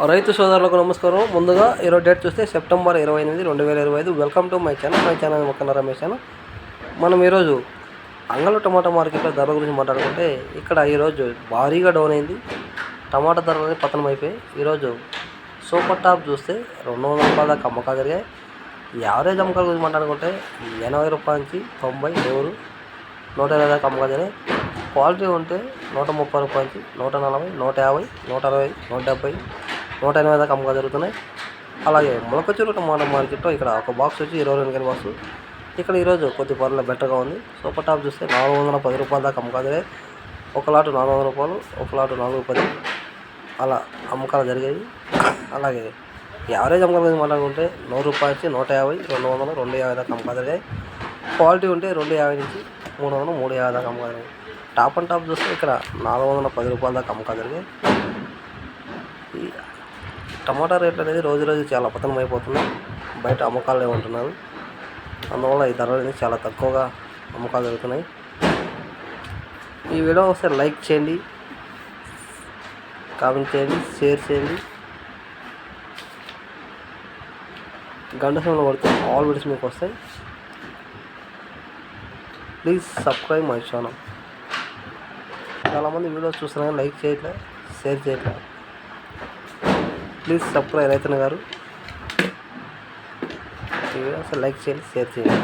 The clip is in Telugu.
రైతు సోదరులకు నమస్కారం. ముందుగా ఈరోజు డేట్ చూస్తే సెప్టెంబర్ ఇరవై ఎనిమిది రెండు వేల ఇరవై ఐదు. Welcome to my channel my channel Mokkana Ramesh channel మనం ఈరోజు అంగళ టమాటా మార్కెట్లో ధరల గురించి మాట్లాడుకుంటే ఇక్కడ ఈరోజు భారీగా డౌన్ అయింది. టమాటా ధరలు అనేది పతనం అయిపోయి ఈరోజు సూపర్ టాప్ చూస్తే రెండు వందల రూపాయల దాకా అమ్మకాలు జరిగాయి. యావరేజ్ అమ్మకాల గురించి మాట్లాడుకుంటే ఎనభై రూపాయల నుంచి తొంభై నూరు నూట ఇరవై దాకా అమ్మకాలు జరిగాయి. క్వాలిటీ ఉంటే నూట ముప్పై రూపాయల నుంచి నూట నలభై నూట యాభై నూట అరవై నూట డెబ్బై నూట ఎనభై దాకా అమ్మకాలు జరుగుతున్నాయి. అలాగే మొలకచూరు టమాటా మార్కెట్లో ఇక్కడ ఒక బాక్స్ వచ్చి ఇరవై రెండు కిలో బాక్స్ ఇక్కడ ఈరోజు కొద్ది పర్లేదు బెటర్గా ఉంది. సూపర్ టాప్ చూస్తే నాలుగు వందల పది రూపాయల దాకా అమ్మకాలు ఒక లాటు నాలుగు వందల రూపాయలు ఒక లాటు నాలుగు పది. అలా అమ్మకాలు జరిగాయి. అలాగే యావరేజ్ అమ్మకాల గురించి మాట్లాడుకుంటే నూరు రూపాయల నుంచి నూట యాభై రెండు వందలు రెండు యాభై దాకా అమ్మకాలు జరిగాయి. క్వాలిటీ ఉంటే రెండు యాభై నుంచి మూడు వందలు మూడు యాభై దాకా అమ్మకాలు జరిగాయి. టాప్ అండ్ టాప్ చూస్తే ఇక్కడ నాలుగు వందల పది రూపాయల దాకా అమ్మకాలు జరిగాయి. టమాటా రేట్లు అనేది రోజు రోజు చాలా పతనం అయిపోతున్నాయి. బయట అమ్మకాలు ఏమంటున్నారు? అందువల్ల ఈ ధరలు అనేది చాలా తక్కువగా అమ్మకాలు జరుగుతున్నాయి. ఈ వీడియో ఒకసారి లైక్ చేయండి కామెంట్ చేయండి షేర్ చేయండి. గంట సమయంలో పడితే ఆల్ వీడియోస్ మీకు వస్తాయి. Please subscribe my channel. చాలామంది వీడియోస్ చూస్తున్నారు లైక్ చేయట్లే షేర్ చేయట్లే. ప్లీజ్ సబ్స్క్రైబ్ రైతన్న గారు. అసలు లైక్ చేయండి షేర్ చేయండి.